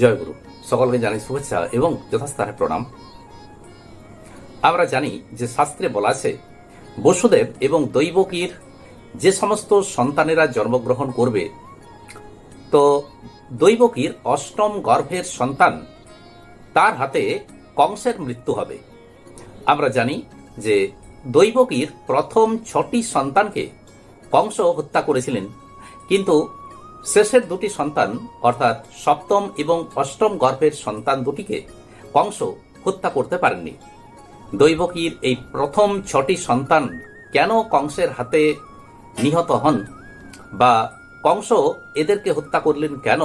জয়গুরু সকলকে জানাই শুভেচ্ছা এবং যথাস্থানে প্রণাম। আমরা জানি যে শাস্ত্রে বলা আছে, বসুদেব এবং দৈবকীর যে সমস্ত সন্তানেরা জন্মগ্রহণ করবে, তো দৈবকীর অষ্টম গর্ভের সন্তান, তার হাতে কংসের মৃত্যু হবে। আমরা জানি যে দৈবকীর প্রথম ছটি সন্তানকে কংস হত্যা করেছিলেন, কিন্তু শেষের দুটি সন্তান, অর্থাৎ সপ্তম এবং অষ্টম গর্ভের সন্তান দুটিকে কংস হত্যা করতে পারেননি। দৈবকীর এই প্রথম ছটি সন্তান কেন কংসের হাতে নিহত হন বা কংস এদেরকে হত্যা করলেন কেন?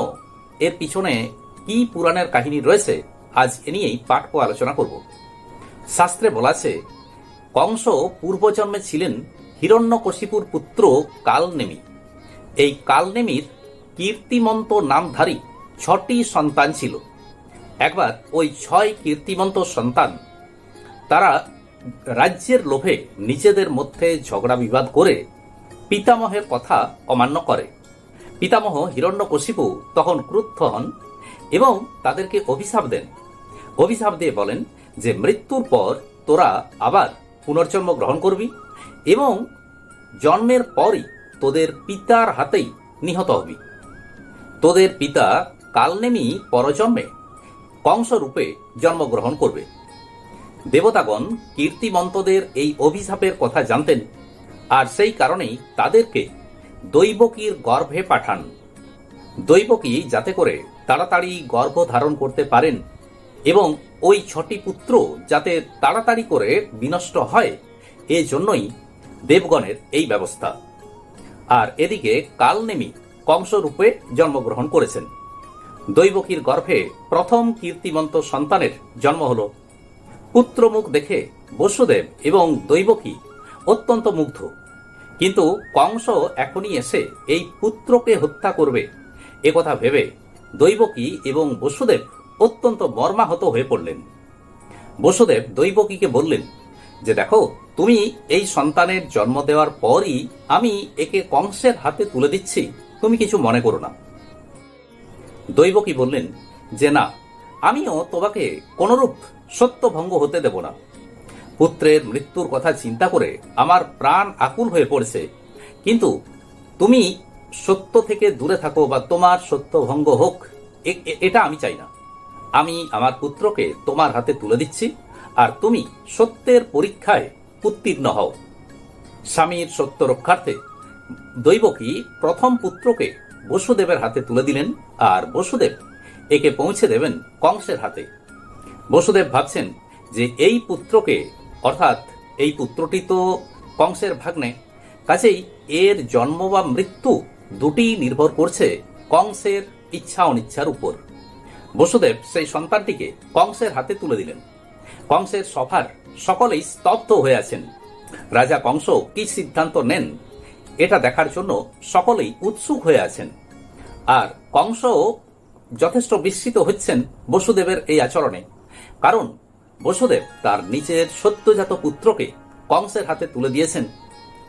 এর পিছনে কি পুরাণের কাহিনী রয়েছে? আজ এ নিয়েই পাঠ ও আলোচনা করব। শাস্ত্রে বলাছে কংস পূর্বজন্মে ছিলেন হিরণ্যকশিপুর পুত্র কালনেমি। এই কালনেমির কীর্তিমন্ত নামধারী ছটি সন্তান ছিল। একবার ওই ছয় কীর্তিমন্ত সন্তান, তারা রাজ্যের লোভে নিজেদের মধ্যে ঝগড়া বিবাদ করে পিতামহের কথা অমান্য করে। পিতামহ হিরণ্যকশিপু তখন ক্রুদ্ধ হন এবং তাদেরকে অভিশাপ দেন। অভিশাপ দিয়ে বলেন যে, মৃত্যুর পর তোরা আবার পুনর্জন্ম গ্রহণ করবি এবং জন্মের পরই তোদের পিতার হাতেই নিহত হবি। তোদের পিতা কালনেমি পরজন্মে কংসরূপে জন্মগ্রহণ করবে। দেবতাগণ কীর্তিমন্তদের এই অভিশাপের কথা জানতেন, আর সেই কারণেই তাদেরকে দৈবকীর গর্ভে পাঠান। দৈবকী যাতে করে তাড়াতাড়ি গর্ভ ধারণ করতে পারেন এবং ওই ছটি পুত্র যাতে তাড়াতাড়ি করে বিনষ্ট হয়, এজন্যই দেবগণের এই ব্যবস্থা। আর এদিকে কালনেমি কংসরূপে জন্মগ্রহণ করেছেন। দৈবকীর গর্ভে প্রথম কীর্তিমন্ত সন্তানের জন্ম হল। পুত্রমুখ দেখে বসুদেব এবং দৈবকী অত্যন্ত মুগ্ধ। কিন্তু কংস এখনই এসে এই পুত্রকে হত্যা করবে। একথা ভেবে দৈবকী এবং বসুদেব অত্যন্ত মর্মাহত হয়ে পড়লেন। বসুদেব দৈবকীকে বললেন, যে দেখো, তুমি এই সন্তানের জন্ম দেওয়ার পরই আমি একে কংসের হাতে তুলে দিচ্ছি। তুমি কিছু মনে করো না। দৈবকী বললেন, যে না, আমিও তোমাকে কোনরূপ সত্যভঙ্গ হতে দেব না। পুত্রের মৃত্যুর কথা চিন্তা করে আমার প্রাণ আকুল হয়ে পড়ছে। কিন্তু তুমি সত্য থেকে দূরে থাকো বা তোমার সত্যভঙ্গ হোক এটা আমি চাই না। আমি আমার পুত্রকে তোমার হাতে তুলে দিচ্ছি, আর তুমি সত্যের পরীক্ষায় উত্তীর্ণ হও। স্বামীর সত্য রক্ষার্থে দৈবকী প্রথম পুত্রকে বসুদেবের হাতে তুলে দিলেন আর বসুদেব একে পৌঁছে দেবেন কংসের হাতে। বসুদেব ভাবছেন যে এই পুত্রকে, অর্থাৎ এই পুত্রটি তো কংসের ভাগ্নে, কাজেই এর জন্ম বা মৃত্যু দুটি নির্ভর করছে কংসের ইচ্ছা অনিচ্ছার উপর। বসুদেব সেই সন্তানটিকে কংসের হাতে তুলে দিলেন। কংসের সভার সকলেই স্তব্ধ হয়ে আছেন। রাজা কংস কি সিদ্ধান্ত নেন এটা দেখার জন্য সকলেই উৎসুক হয়ে আছেন। আর কংস যথেষ্ট বিস্মিত হচ্ছেন বসুদেবের এই আচরণে। কারণ বসুদেব তার নিজের সত্যজাত পুত্রকে কংসের হাতে তুলে দিয়েছেন।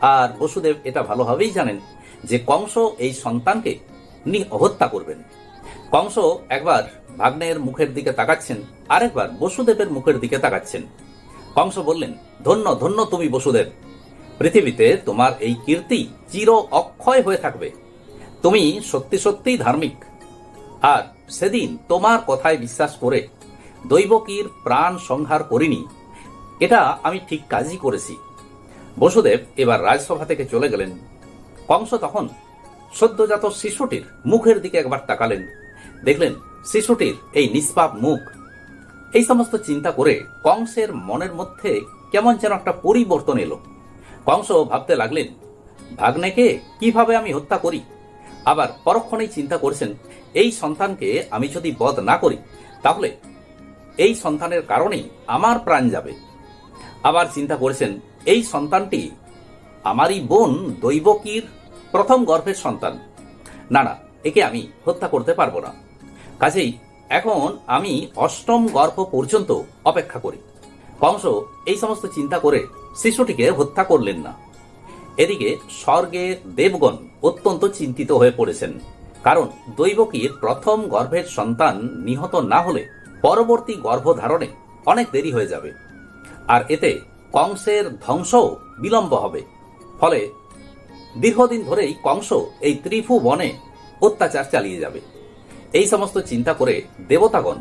আর বসুদেব এটা ভালোভাবেই জানেন যে কংস এই সন্তানকে হত্যা করবেন। কংস একবার ভাগ্নের মুখের দিকে তাকাচ্ছেন, আরেকবার বসুদেবের মুখের দিকে তাকাচ্ছেন। কংস বললেন, ধন্য ধন্য তুমি বসুদেব। পৃথিবীতে তোমার এই কীর্তি চির অক্ষয় হয়ে থাকবে। তুমি সত্যি সত্যিই ধার্মিক। আর সেদিন তোমার কথায় বিশ্বাস করে দৈবকীর প্রাণ সংহার করিনি। এটা আমি ঠিক কাজই করেছি। বসুদেব এবার রাজসভা থেকে চলে গেলেন। কংস তখন সদ্যজাত শিশুটির মুখের দিকে একবার তাকালেন। দেখলেন শিশুটির এই নিষ্পাপ মুখ। এই সমস্ত চিন্তা করে কংসের মনের মধ্যে কেমন যেন একটা পরিবর্তন এলো। কংস ভাবতে লাগলেন, ভাগ্নেকে কীভাবে আমি হত্যা করি? আবার পরক্ষণেই চিন্তা করছেন, এই সন্তানকে আমি যদি বধ না করি, তাহলে এই সন্তানের কারণেই আমার প্রাণ যাবে। আবার চিন্তা করেছেন, এই সন্তানটি আমারই বোন দৈবকীর প্রথম গর্ভের সন্তান। না না, একে আমি হত্যা করতে পারব না। কাজেই এখন আমি অষ্টম গর্ভ পর্যন্ত অপেক্ষা করি। কংস এই সমস্ত চিন্তা করে শিশুটিকে হত্যা করলেন না। এদিকে স্বর্গে দেবগণ অত্যন্ত চিন্তিত হয়ে পড়েছেন, কারণ দৈবকীর প্রথম গর্ভের সন্তান নিহত না হলে পরবর্তী গর্ভধারণে অনেক দেরি হয়ে যাবে। আর এতে কংসের ধ্বংসও বিলম্ব হবে। ফলে দীর্ঘদিন ধরেই কংস এই ত্রিভু বনে অত্যাচার চালিয়ে যাবে। এই সমস্ত চিন্তা করে দেবতাগণ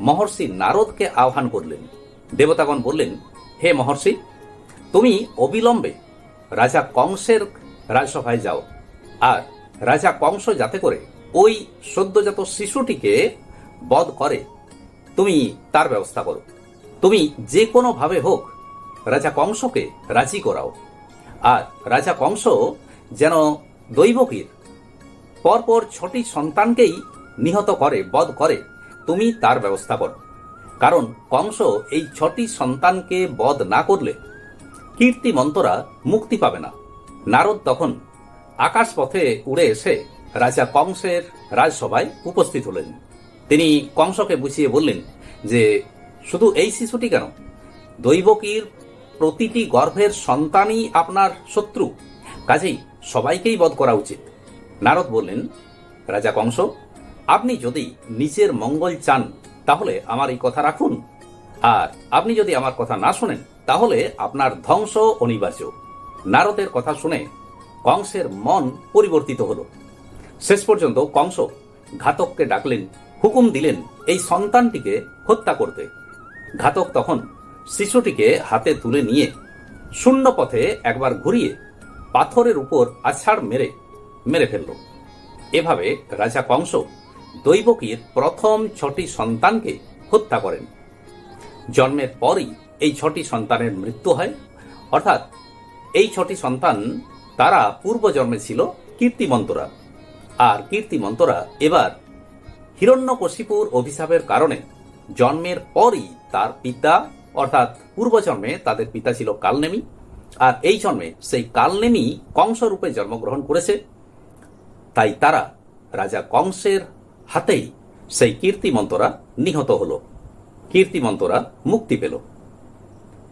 মহর্ষি নারদকে আহ্বান করলেন। দেবতাগণ বললেন, হে মহর্ষি তুমি অবিলম্বে রাজা কংসের রাজসভায় যাও আর রাজা কংস যাতে করে ওই সদ্যজাত শিশুটিকে বধ করে। তুমি তার ব্যবস্থা করো। তুমি যে কোনো ভাবে হোক রাজা কংসকে রাজি করাও। আর রাজা কংস যেন দৈবকীর পরপর ছটি সন্তানকেই নিহত করে, বধ করে, তুমি তার ব্যবস্থা করো। কারণ কংস এই ছটি সন্তানকে বধ না করলে কীর্তিমন্তরা মুক্তি পাবে না। নারদ তখন আকাশপথে উড়ে এসে রাজা কংসের রাজসভায় উপস্থিত হলেন। তিনি কংসকে বুঝিয়ে বললেন যে, শুধু এই শিশুটি কেন? দৈবকীর প্রতিটি গর্ভের সন্তানই আপনার শত্রু। কাজেই সবাইকেই বধ করা উচিত। নারদ বললেন, রাজা কংস, আপনি যদি নিজের মঙ্গল চান, তাহলে আমার এই কথা রাখুন। আর আপনি যদি আমার কথা না শোনেন তাহলে আপনার ধ্বংস অনিবার্য। নারদের কথা শুনে কংসের মন পরিবর্তিত হলো। শেষ পর্যন্ত কংস ঘাতককে ডাকলেন, হুকুম দিলেন এই সন্তানটিকে হত্যা করতে। ঘাতক তখন শিশুটিকে হাতে তুলে নিয়ে শূন্য পথে একবার ঘুরিয়ে পাথরের উপর আছাড় মেরে মেরে ফেলল। এভাবে রাজা কংস দৈবকীর প্রথম ছটি সন্তানকে হত্যা করেন। জন্মের পরই এই ছটি সন্তানের মৃত্যু হয়। অর্থাৎ এই ছটি সন্তান তারা পূর্বজন্মে ছিল কীর্তিমন্তরা। আর কীর্তিমন্তরা এবার হিরণ্যকশিপুর অভিশাপের কারণে জন্মের পরই তার পিতা, অর্থাৎ পূর্বজন্মে তাদের পিতা ছিল কালনেমি। আর এই জন্মে সেই কালনেমি কংসরূপে জন্মগ্রহণ করেছে। তাই তারা রাজা কংসের হাতেই সেই কীর্তিমন্তরা নিহত হল। কীর্তিমন্তরা মুক্তি পেল।